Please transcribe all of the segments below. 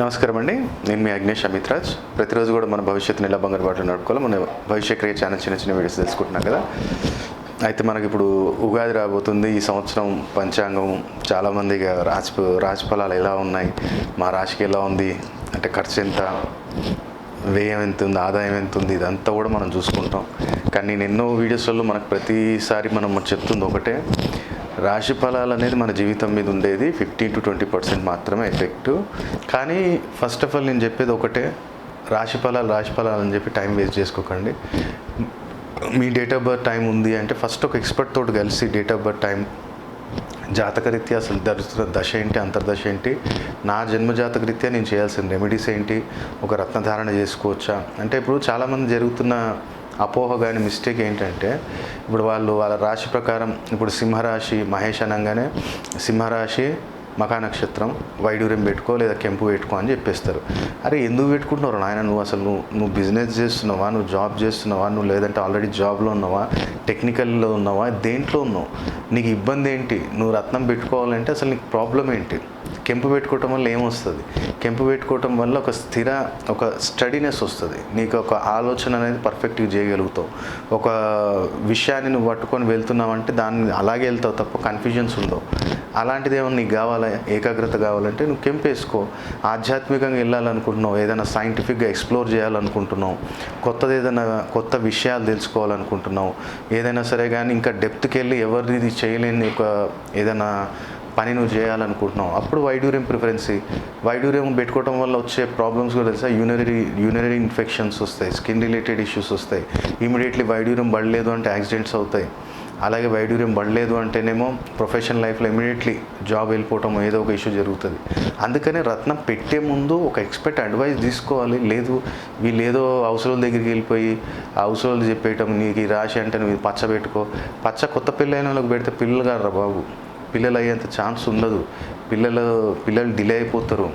నమస్కారం అండి నేను మీ అగ్నేష్ అమిత్రాజ్ ప్రతిరోజు కూడా మన భవిష్యత్తుని ఎలా బంగారు బాటలు నడుపుకోవాలి మన భవిష్య క్రియ ఛానల్ చిన్న చిన్న వీడియోస్ తెలుసుకుంటున్నాం కదా. అయితే మనకి ఇప్పుడు ఉగాది రాబోతుంది. ఈ సంవత్సరం పంచాంగం చాలామంది ఇక రాజఫలాలు ఎలా ఉన్నాయి? మా రాశికి ఎలా ఉంది? అంటే ఖర్చు ఎంత? వ్యయం ఎంత ఉంది? ఆదాయం ఎంత ఉంది? ఇదంతా కూడా మనం చూసుకుంటాం. కానీ నేను ఎన్నో వీడియోస్లలో మనకు ప్రతిసారి మనం చెప్తుంది ఒకటే. రాశి ఫలాలు అనేది మన జీవితం మీద ఉండేది ఫిఫ్టీన్ టు ట్వంటీ పర్సెంట్ మాత్రమే ఎఫెక్ట్. కానీ ఫస్ట్ ఆఫ్ ఆల్ నేను చెప్పేది ఒకటే రాశి ఫలాలు రాశి ఫలాలు అని చెప్పి టైం వేస్ట్ చేసుకోకండి. మీ డేట్ ఆఫ్ బర్త్ టైం ఉంది అంటే ఫస్ట్ ఒక ఎక్స్పర్ట్ తోటి కలిసి డేట్ ఆఫ్ బర్త్ టైం జాతకరీత్యా అసలు దరిద్ర దశ ఏంటి అంతర్దశ ఏంటి నా జన్మ జాతకరీత్యా నేను చేయాల్సిన రెమెడీస్ ఏంటి ఒక రత్నధారణ చేసుకోవచ్చా? అంటే ఇప్పుడు చాలామంది జరుగుతున్న అపోహ కానీ మిస్టేక్ ఏంటంటే ఇప్పుడు వాళ్ళు వాళ్ళ రాశి ప్రకారం ఇప్పుడు సింహరాశి మహేష్ అనగానే సింహరాశి మకా నక్షత్రం వైడూర్యం పెట్టుకో లేదా కెంపు పెట్టుకో అని చెప్పేస్తారు. అరే ఎందుకు పెట్టుకుంటున్నారు? నాయన నువ్వు అసలు నువ్వు నువ్వు బిజినెస్ చేస్తున్నావా? నువ్వు జాబ్ చేస్తున్నావా? నువ్వు లేదంటే ఆల్రెడీ జాబ్లో ఉన్నావా? టెక్నికల్లో ఉన్నావా? దేంట్లో ఉన్నావు? నీకు ఇబ్బంది ఏంటి? నువ్వు రత్నం పెట్టుకోవాలంటే అసలు నీకు ప్రాబ్లం ఏంటి? కెంపు పెట్టుకోవటం వల్ల ఏమొస్తుంది? కెంపు పెట్టుకోవటం వల్ల ఒక స్థిర ఒక స్టడీనెస్ వస్తుంది. నీకు ఒక ఆలోచన అనేది పర్ఫెక్ట్గా చేయగలుగుతావు. ఒక విషయాన్ని నువ్వు పట్టుకొని వెళ్తున్నావు అంటే దాన్ని అలాగే వెళ్తావు తప్ప కన్ఫ్యూజన్స్ ఉండవు. అలాంటిది ఏమన్నా నీకు కావాలా? ఏకాగ్రత కావాలంటే నువ్వు కెంపు వేసుకో. ఆధ్యాత్మికంగా వెళ్ళాలనుకుంటున్నావు. ఏదైనా సైంటిఫిక్గా ఎక్స్ప్లోర్ చేయాలనుకుంటున్నావు. కొత్తది ఏదైనా కొత్త విషయాలు తెలుసుకోవాలనుకుంటున్నావు. ఏదైనా సరే కానీ ఇంకా డెప్త్కి వెళ్ళి ఎవరిది చేయలేని ఒక ఏదైనా పని నువ్వు చేయాలనుకుంటున్నావు? అప్పుడు వైడ్యూరియం ప్రిఫరెన్సీ. వైడ్యూరియం పెట్టుకోవడం వల్ల వచ్చే ప్రాబ్లమ్స్ కూడా తెలుసా? యూనరీ యూనరీ ఇన్ఫెక్షన్స్ వస్తాయి స్కిన్ రిలేటెడ్ ఇష్యూస్ వస్తాయి. ఇమీడియట్లీ వైడ్యూరియం పడలేదు అంటే యాక్సిడెంట్స్ అవుతాయి. అలాగే వైడూర్యం పడలేదు అంటేనేమో ప్రొఫెషనల్ లైఫ్లో ఇమీడియట్లీ జాబ్ వెళ్ళిపోవటం ఏదో ఒక ఇష్యూ జరుగుతుంది. అందుకని రత్నం పెట్టే ముందు ఒక ఎక్స్పర్ట్ అడ్వైస్ తీసుకోవాలి. లేదు వీళ్ళు ఏదో అవసరాల దగ్గరికి వెళ్ళిపోయి ఆ అవసరాలు చెప్పేయటం నీకు రాశి అంటే నువ్వు పచ్చ పెట్టుకో. పచ్చ కొత్త పిల్లైన వాళ్ళకి పెడితే పిల్లలు గారు బాబు. పిల్లలు అయ్యేంత ఛాన్స్ ఉండదు. పిల్లలు పిల్లలు డిలే అయిపోతారు.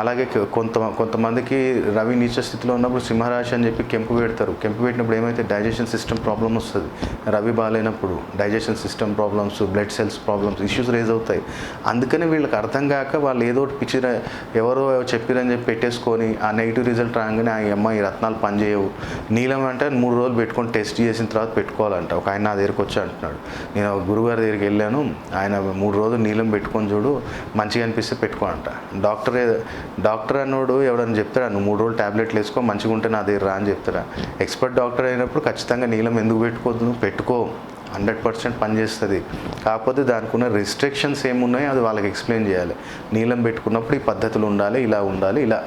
అలాగే కొంత కొంతమందికి రవి నీచ స్థితిలో ఉన్నప్పుడు సింహరాశి అని చెప్పి కెంపు పెడతారు. కెంపు పెట్టినప్పుడు ఏమైతే డైజెషన్ సిస్టమ్ ప్రాబ్లం వస్తుంది? రవి బాగాలేనప్పుడు digestion system problems blood cells problems issues raise అవుతాయి. అందుకని వీళ్ళకి అర్థం కాక వాళ్ళు ఏదో ఒకటి పిచ్చిర ఎవరో చెప్పిరని చెప్పి పెట్టేసుకొని ఆ నెగిటివ్ రిజల్ట్ రాగానే ఆ అమ్మాయి రత్నాలు పనిచేయవు. నీలం అంటే మూడు రోజులు పెట్టుకొని టెస్ట్ చేసిన తర్వాత పెట్టుకోవాలంట. ఒక ఆయన నా దగ్గరికి వచ్చి అంటున్నాడు. నేను గురుగారి దగ్గరికి వెళ్ళాను. ఆయన మూడు రోజులు నీలం పెట్టుకొని చూడు మంచిగా అనిపిస్తే పెట్టుకో అంట. డాక్టర్ డాక్టర్ అన్నోడు ఎవడని చెప్తారా? నువ్వు మూడు రోజులు టాబ్లెట్లు వేసుకో మంచిగా ఉంటే నా దగ్గర రా అని చెప్తారా? ఎక్స్పర్ట్ డాక్టర్ అయినప్పుడు ఖచ్చితంగా నీలం ఎందుకు పెట్టుకోవద్దు నువ్వు పెట్టుకో. హండ్రెడ్ పర్సెంట్ పనిచేస్తుంది కాకపోతే దానికి ఉన్న రిస్ట్రిక్షన్స్ ఏమున్నాయో అది వాళ్ళకి ఎక్స్ప్లెయిన్ చేయాలి. నీలం పెట్టుకున్నప్పుడు ఈ పద్ధతులు ఉండాలి ఇలా ఉండాలి ఇలా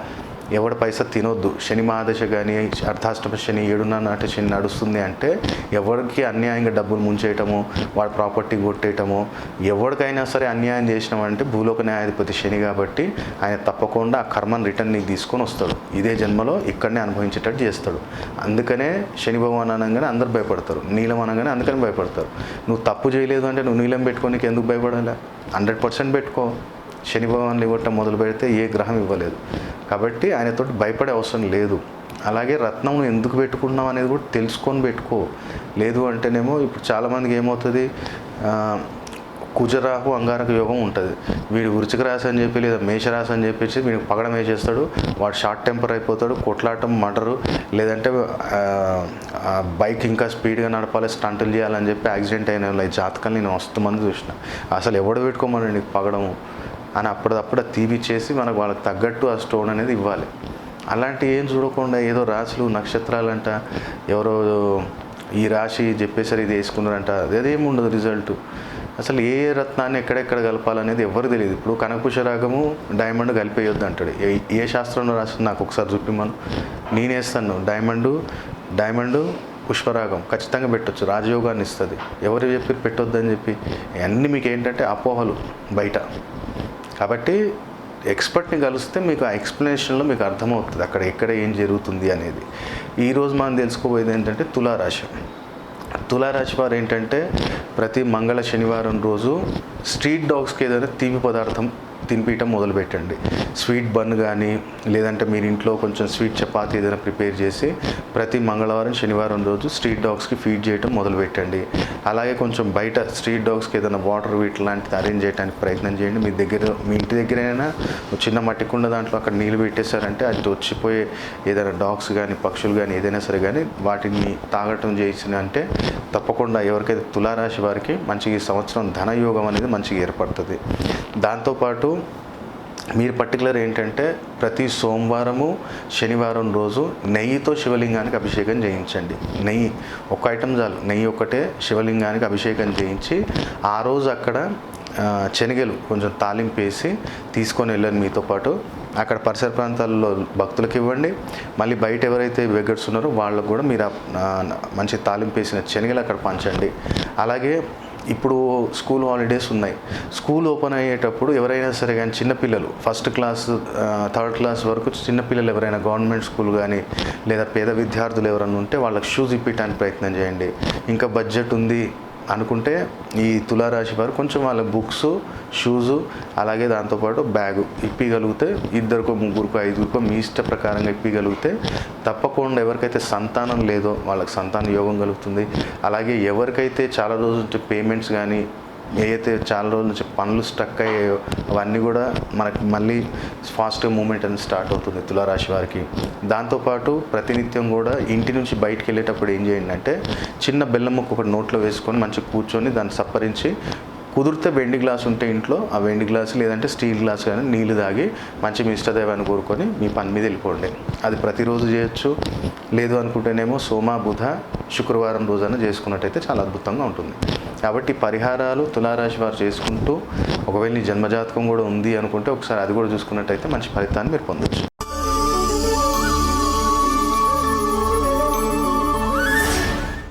ఎవడ పైసా తినొద్దు. శని మహాదశ కానీ అర్ధాష్టమ శని ఏడున్న నాటి శని నడుస్తుంది అంటే ఎవరికి అన్యాయంగా డబ్బులు ముంచేయటము వాడి ప్రాపర్టీ కొట్టేయటము ఎవరికైనా సరే అన్యాయం చేసినామంటే భూలోక న్యాయాధిపతి శని కాబట్టి ఆయన తప్పకుండా ఆ కర్మను రిటర్న్ నీకు తీసుకొని వస్తాడు. ఇదే జన్మలో ఇక్కడనే అనుభవించేటట్టు చేస్తాడు. అందుకనే శని భగవాన్ అనగానే అందరు భయపడతారు. నీలం అనగానే అందుకని భయపడతారు. నువ్వు తప్పు చేయలేదు అంటే నువ్వు నీలం పెట్టుకోనికి ఎందుకు భయపడాలి? హండ్రెడ్ పర్సెంట్ పెట్టుకో. శని భగవాన్లు ఇవ్వటం మొదలు పెడితే ఏ గ్రహం ఇవ్వలేదు. కాబట్టి ఆయనతో భయపడే అవసరం లేదు. అలాగే రత్నం ఎందుకు పెట్టుకున్నాం అనేది కూడా తెలుసుకొని పెట్టుకో. లేదు అంటేనేమో ఇప్పుడు చాలామందికి ఏమవుతుంది? కుజరాహు అంగారక యోగం ఉంటుంది. వీడు వృచ్చిక రాశి అని చెప్పి లేదా మేషరాశి అని చెప్పేసి వీడికి పగడం వేసేస్తాడు. వాడు షార్ట్ టెంపర్ అయిపోతాడు కొట్లాటం మటరు లేదంటే బైక్ ఇంకా స్పీడ్గా నడపాలి స్టంటులు చేయాలని చెప్పి యాక్సిడెంట్ అయిన వాళ్ళ జాతకాలు నేను మస్తు మంది చూసిన. అసలు ఎవడు పెట్టుకోమని నీకు పగడము? అని అప్పటిదప్పుడు అది తీపిచ్చేసి మనకు వాళ్ళకి తగ్గట్టు ఆ స్టోన్ అనేది ఇవ్వాలి. అలాంటి ఏం చూడకుండా ఏదో రాశులు నక్షత్రాలంట ఎవరో ఈ రాశి చెప్పేసరి ఇది వేసుకున్నారంట అదేం ఉండదు రిజల్ట్. అసలు ఏ రత్నాన్ని ఎక్కడెక్కడ కలపాలనేది ఎవరు తెలియదు. ఇప్పుడు కనకపుష రాగము డైమండ్ కలిపేయొద్దు అంటాడు. ఏ ఏ శాస్త్రంలో రాసింది నాకు ఒకసారి చూపిమ్మను. నేనేస్తాను డైమండు డైమండు పుష్పరాగం ఖచ్చితంగా పెట్టొచ్చు. రాజయోగాన్ని ఇస్తుంది. ఎవరు చెప్పి పెట్టొద్దని చెప్పి. అన్నీ మీకు ఏంటంటే అపోహలు బయట. కాబట్టి ఎక్స్పర్ట్ని కలిస్తే మీకు ఆ ఎక్స్ప్లెనేషన్లో మీకు అర్థమవుతుంది అక్కడ ఎక్కడ ఏం జరుగుతుంది అనేది. ఈరోజు మనం తెలుసుకోబోయేది ఏంటంటే తులారాశి. తులారాశి వారు ఏంటంటే ప్రతి మంగళ శనివారం రోజు స్ట్రీట్ డాగ్స్కి ఏదైనా తీపి పదార్థం తినిపించడం మొదలుపెట్టండి. స్వీట్ బన్ కానీ లేదంటే మీరు ఇంట్లో కొంచెం స్వీట్ చపాతి ఏదైనా ప్రిపేర్ చేసి ప్రతి మంగళవారం శనివారం రోజు స్ట్రీట్ డాగ్స్కి ఫీడ్ చేయడం మొదలుపెట్టండి. అలాగే కొంచెం బయట స్ట్రీట్ డాగ్స్కి ఏదైనా వాటర్ వీట్ లాంటిది అరేంజ్ చేయడానికి ప్రయత్నం చేయండి. మీ దగ్గర మీ ఇంటి దగ్గరైనా చిన్న మట్టి కుండ దాంట్లో అక్కడ నీళ్ళు పెట్టేశారంటే అది వచ్చిపోయే ఏదైనా డాగ్స్ కానీ పక్షులు కానీ ఏదైనా సరే కానీ వాటిని తాగటం చేసిన అంటే తప్పకుండా ఎవరికైతే తులారాశి వారికి మంచిగా ఈ సంవత్సరం ధనయోగం అనేది మంచిగా ఏర్పడుతుంది. దాంతోపాటు మీరు పర్టికులర్ ఏంటంటే ప్రతి సోమవారము శనివారం రోజు నెయ్యితో శివలింగానికి అభిషేకం చేయించండి. నెయ్యి ఒక ఐటమ్ చాలు. నెయ్యి ఒకటే శివలింగానికి అభిషేకం చేయించి ఆ రోజు అక్కడ ఆ, శనగలు కొంచెం తాలింపు వేసి తీసుకొని వెళ్ళండి మీతో పాటు. అక్కడ పరిసర ప్రాంతాల్లో భక్తులకు ఇవ్వండి. మళ్ళీ బయట ఎవరైతే బెగ్గర్స్ ఉన్నారో వాళ్ళకు కూడా మీరు మంచి తాలింపు వేసిన శనగలు అక్కడ పంచండి. అలాగే ఇప్పుడు స్కూల్ హాలిడేస్ ఉన్నాయి. స్కూల్ ఓపెన్ అయ్యేటప్పుడు ఎవరైనా సరే కానీ చిన్నపిల్లలు ఫస్ట్ క్లాస్ థర్డ్ క్లాస్ వరకు చిన్నపిల్లలు ఎవరైనా గవర్నమెంట్ స్కూల్ కానీ లేదా పేద విద్యార్థులు ఎవరైనా ఉంటే వాళ్ళకి షూస్ ఇప్పించడానికి ప్రయత్నం చేయండి. ఇంకా బడ్జెట్ ఉంది అనుకుంటే ఈ తులారాశి వారు కొంచెం వాళ్ళ బుక్స్ షూజు అలాగే దాంతోపాటు బ్యాగు ఇప్పగలిగితే ఇద్దరికో ముగ్గురికో ఐదుగురికో మీ ఇష్ట ప్రకారంగా ఇప్పగలిగితే తప్పకుండా ఎవరికైతే సంతానం లేదో వాళ్ళకి సంతాన యోగం కలుగుతుంది. అలాగే ఎవరికైతే చాలా రోజుల నుంచి పేమెంట్స్ కానీ ఏదైతే చాలా రోజుల నుంచి పనులు స్టక్ అయ్యాయో అవన్నీ కూడా మనకి మళ్ళీ ఫాస్ట్ మూమెంట్ అనేది స్టార్ట్ అవుతుంది తులారాశి వారికి. దాంతోపాటు ప్రతినిత్యం కూడా ఇంటి నుంచి బయటికి వెళ్ళేటప్పుడు ఏం చేయండి అంటే చిన్న బెల్లం ముక్క ఒకటి నోట్లో వేసుకొని మంచిగా కూర్చొని దాన్ని సప్పరించి కుదిరితే వెండి గ్లాస్ ఉంటే ఇంట్లో ఆ వెండి గ్లాస్ లేదంటే స్టీల్ గ్లాస్ కానీ నీళ్ళు తాగి మంచి మీ ఇష్టదైవాన్ని కోరుకొని మీ పని మీద వెళ్ళిపోండి. అది ప్రతిరోజు చేయొచ్చు. లేదు అనుకుంటేనేమో సోమ బుధ శుక్రవారం రోజున చేసుకున్నట్టయితే చాలా అద్భుతంగా ఉంటుంది. కాబట్టి పరిహారాలు తులారాశి వారు చేసుకుంటూ ఒకవేళ నీ జన్మజాతకం కూడా ఉంది అనుకుంటే ఒకసారి అది కూడా చూసుకున్నట్టయితే మంచి ఫలితాన్ని మీరు పొందొచ్చు.